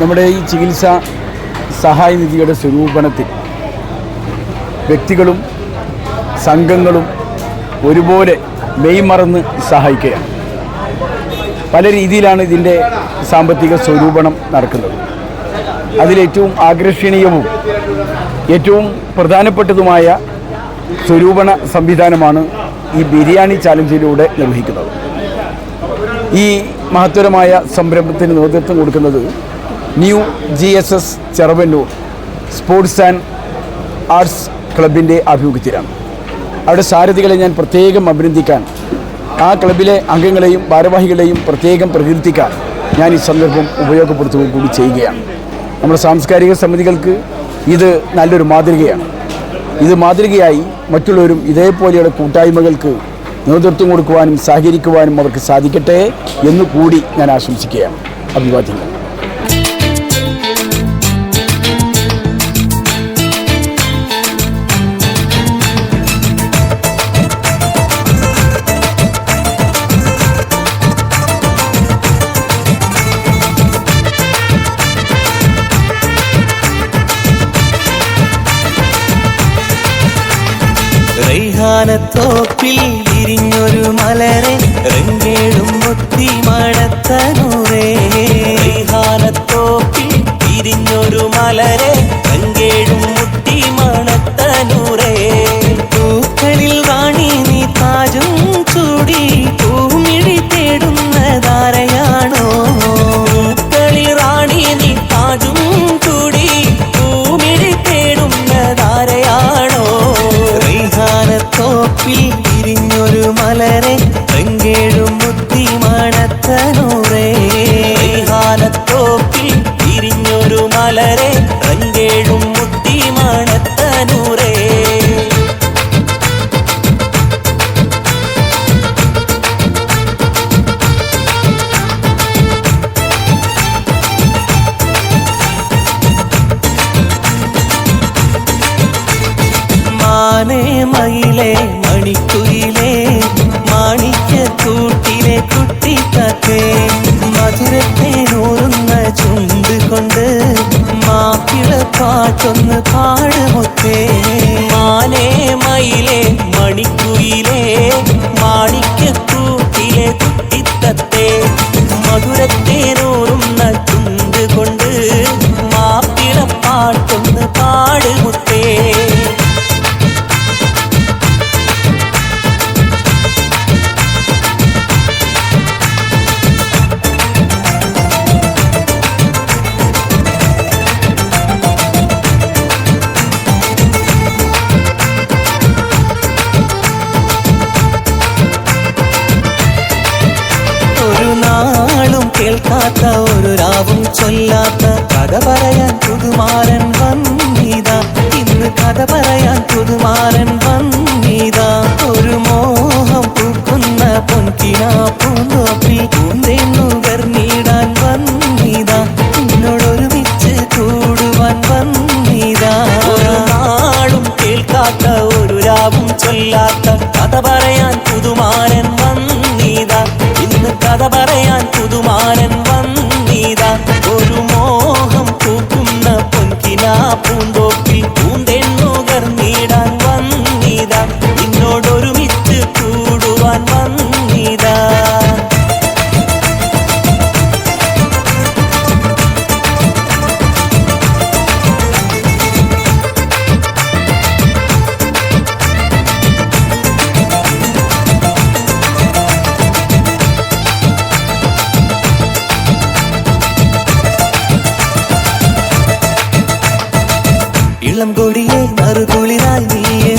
നമ്മുടെ ഈ ചികിത്സ സഹായ നിധിയുടെ സ്വരൂപണത്തിൽ വ്യക്തികളും സംഘങ്ങളും ഒരുപോലെ മെയ്മറന്ന് സഹായിക്കുകയാണ്. പല രീതിയിലാണ് ഇതിന്റെ സാമ്പത്തിക സ്വരൂപണം നടക്കുന്നത്. അതിലേറ്റവും ആകർഷണീയവും ഏറ്റവും പ്രധാനപ്പെട്ടതുമായ സ്വരൂപണ സംവിധാനമാണ് ഈ ബിരിയാണി ചാലഞ്ചിലൂടെ നിർവഹിക്കുന്നത്. ഈ മഹത്തരമായ സംരംഭത്തിന് നേതൃത്വം കൊടുക്കുന്നത് new G S S Cheravannur sports and arts ക്ലബിന്റെ ആഭിമുഖ്യത്തിലാണ്. അവിടെ സാരഥികളെ ഞാൻ പ്രത്യേകം അഭിനന്ദിക്കാൻ ആ ക്ലബിലെ അംഗങ്ങളെയും ഭാരവാഹികളെയും പ്രത്യേകം പ്രകീർത്തിക്കാൻ ഞാൻ ഈ സന്ദർഭം ഉപയോഗപ്പെടുത്തുകയും കൂടി ചെയ്യുകയാണ്. നമ്മുടെ സാംസ്കാരിക സമിതികൾക്ക് ഇത് നല്ലൊരു മാതൃകയാണ്. ഇത് മാതൃകയായി മറ്റുള്ളവരും ഇതേപോലെയുള്ള കൂട്ടായ്മകൾക്ക് നേതൃത്വം കൊടുക്കുവാനും സഹകരിക്കുവാനും അവർക്ക് സാധിക്കട്ടെ എന്ന് കൂടി ഞാൻ ആശംസിക്കുകയാണ്. അഭിവാദ്യങ്ങൾ. റൈഹാനത്തോപ്പിൽ വിരിഞ്ഞൊരു മലരെ രംഗേടും മുത്തി മണത്തനൂറേ റൈഹാനത്തോപ്പിൽ വിരിഞ്ഞൊരു മലരെ മലരെ വെങ്കേഴും കേൾക്കാത്ത ഒരു രാവും ചൊല്ലാത്ത കഥ പറയാൻ പുതുമാരൻ വന്നീതാ. ഇന്ന് കഥ പറയാൻ പുതുമാരൻ വന്നീതാ. ഒരു മോഹം പൂക്കുന്ന പൊൻകിനാ പൂന്തോപ്പിൽ പൂന്തേന്നുകർന്നിടാൻ വന്നീതാ. എന്നോടൊരുമിച്ച് കൂടുവാൻ വന്നീതാ. ഒരു കേൾക്കാത്ത ഒരു രാവും ചൊല്ലാത്ത കഥ പറയാൻ പൂന്തോപ്പിൽ പൂന്തെന്നുകർന്നിടാൻ ഇളം കൊടിയെ മറുകുളിരായി നീ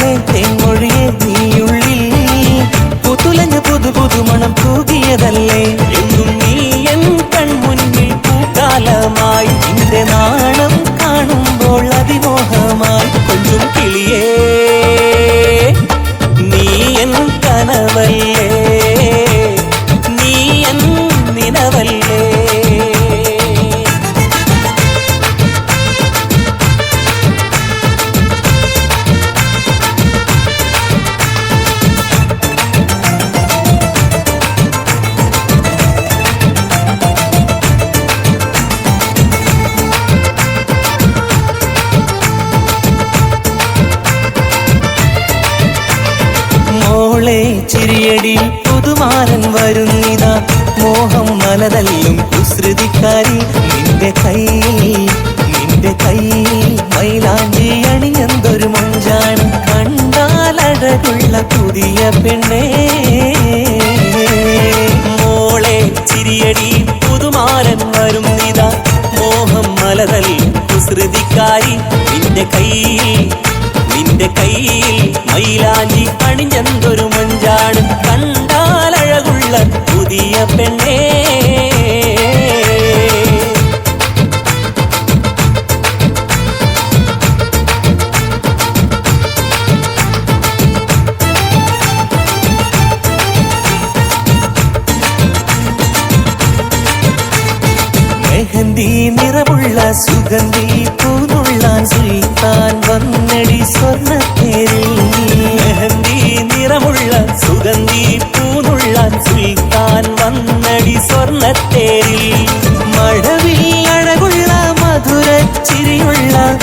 തേനേ തേൻമൊഴിയെ നീയുള്ളിൽ പുതുലഞ്ഞ പുതു പുതുമണം തൂകിയതല്ലേ എന്നും നീ എൻ കൺമുന്നിൽ പൂക്കാലമായി കുസൃതിക്കാരി നിന്റെ കയ്യിൽ നിന്റെ കയ്യിൽ മൈലാഞ്ചി അണിഞ്ഞെന്തൊരു മഞ്ചാണ്. കണ്ടാലഴകുള്ള പുതിയ പെണ്ണേ. മെഹന്തി നിറമുള്ള സുഗന്ധി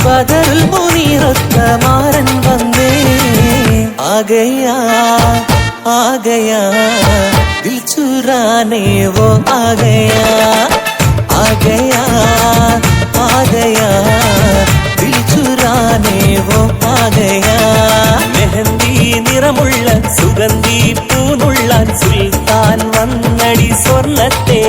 பதருள் முனிரொத்த மாறன் வந்தே. ஆகையா ஆகையா தில் சுரானேவோ ஆகையா. ஆகையா ஆகையா தில் சுரானேவோ ஆகையா. மெஹந்தி நிறமுள்ள சுகந்தி பூனுள்ளான் சுல்தான் வந்தடி சொன்னத்தே